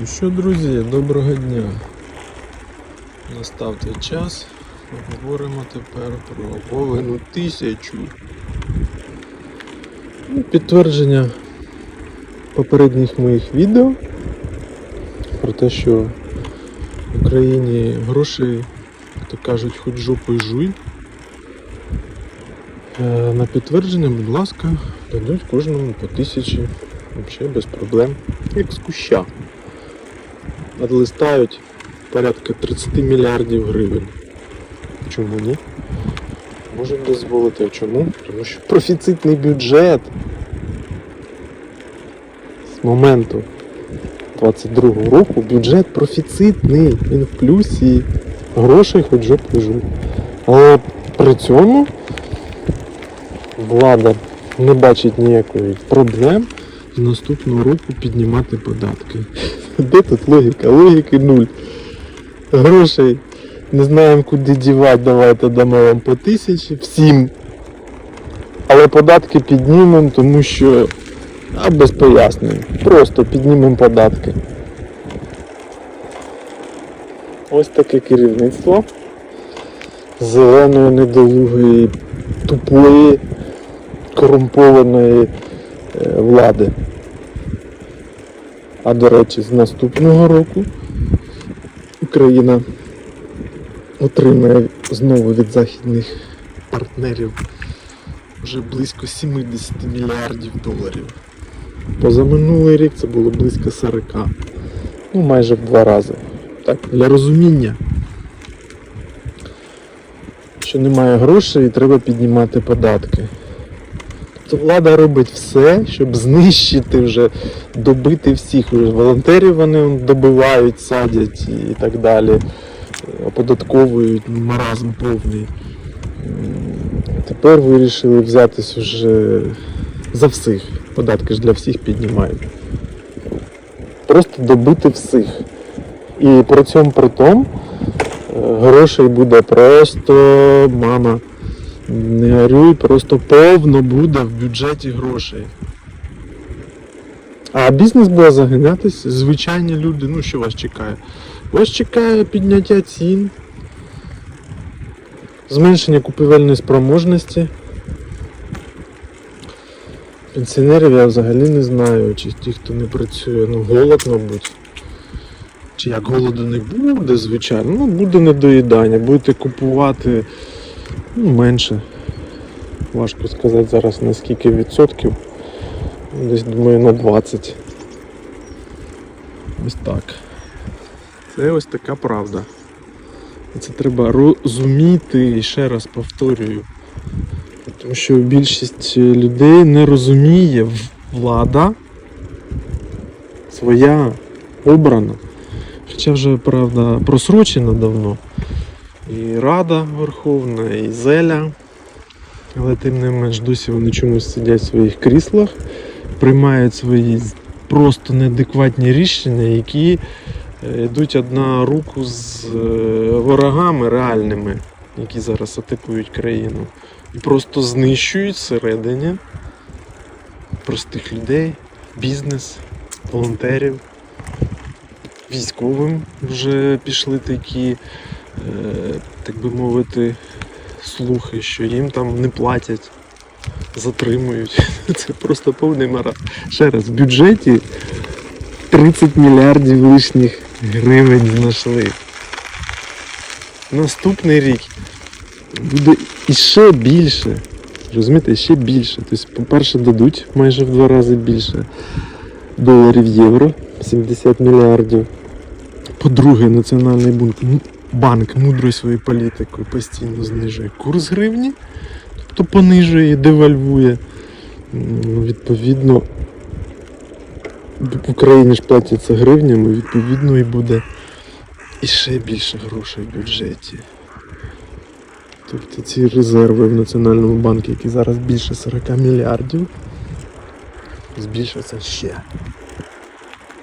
Ну що, друзі, доброго дня. Настав той час. Говоримо тепер про повину тисячу. Ну, Підтвердження попередніх моїх відео про те, що в Україні грошей, як то кажуть, хоч жопою жуй. Е, На підтвердження, будь ласка, дадуть кожному по тисячі. Взагалі без проблем. Як з куща. Надлистають порядка 30 мільярдів гривень. Чому ні? Можуть дозволити. А чому? Тому що профіцитний бюджет з моменту 22-го року бюджет профіцитний. Він в плюсі. Грошей хоч жопу жуй. Але при цьому влада не бачить ніякої проблем наступного року піднімати податки. Де тут логіка? Логіки нуль. Грошей не знаємо куди дівати, давайте дамо вам по тисячі всім. Але податки піднімемо, тому що а без пояснень. Просто піднімемо податки. Ось таке керівництво зеленої, недолугої, тупої, корумпованої влади. А до речі, з наступного року Україна отримає знову від західних партнерів вже близько 70 мільярдів доларів. Позаминулий рік це було близько 40. Ну, майже в два рази. Так, для розуміння, що немає грошей і треба піднімати податки. Тобто влада робить все, щоб знищити вже, добити всіх. Уже волонтерів вони добивають, садять і так далі. Оподатковують маразм повний. Тепер вирішили взятись уже за всіх. Податки ж для всіх піднімають. Просто добити всіх. І при цьому при тому грошей буде просто мама. Не горюй, просто повно буде в бюджеті грошей. А бізнес буде заганятись, звичайні люди, ну що вас чекає? Вас чекає підняття цін, зменшення купівельної спроможності. Пенсіонерів я взагалі не знаю, чи ті, хто не працює, ну голод, мабуть. Чи як голоду не буде, звичайно, ну буде недоїдання, будете купувати ну, менше. Важко сказати зараз на скільки відсотків. Десь думаю на 20. Ось так. Це ось така правда. Це треба розуміти і ще раз повторюю. Тому що більшість людей не розуміє влада своя обрана. Хоча вже, правда, просрочена давно. І Рада Верховна, і Зеля. Але тим не менш досі вони чомусь сидять в своїх кріслах, приймають свої просто неадекватні рішення, які е, йдуть одна руку з е, ворогами реальними, які зараз атакують країну. І просто знищують всередині простих людей, бізнес, волонтерів. Військовим вже пішли такі, так би мовити, слухи, що їм там не платять, затримують. Це просто повний маразм. Ще раз, в бюджеті 30 мільярдів лишніх гривень знайшли. Наступний рік буде іще більше. Розумієте, ще більше. Тобто, по-перше, дадуть майже в два рази більше доларів євро, 70 мільярдів. По-друге, Національний банк, банк мудрою своєю політикою постійно знижує курс гривні, тобто понижує і девальвує. Відповідно, в Україні ж платяться гривнями, відповідно, і буде іще більше грошей в бюджеті. Тобто ці резерви в Національному банку, які зараз більше 40 мільярдів, збільшаться ще.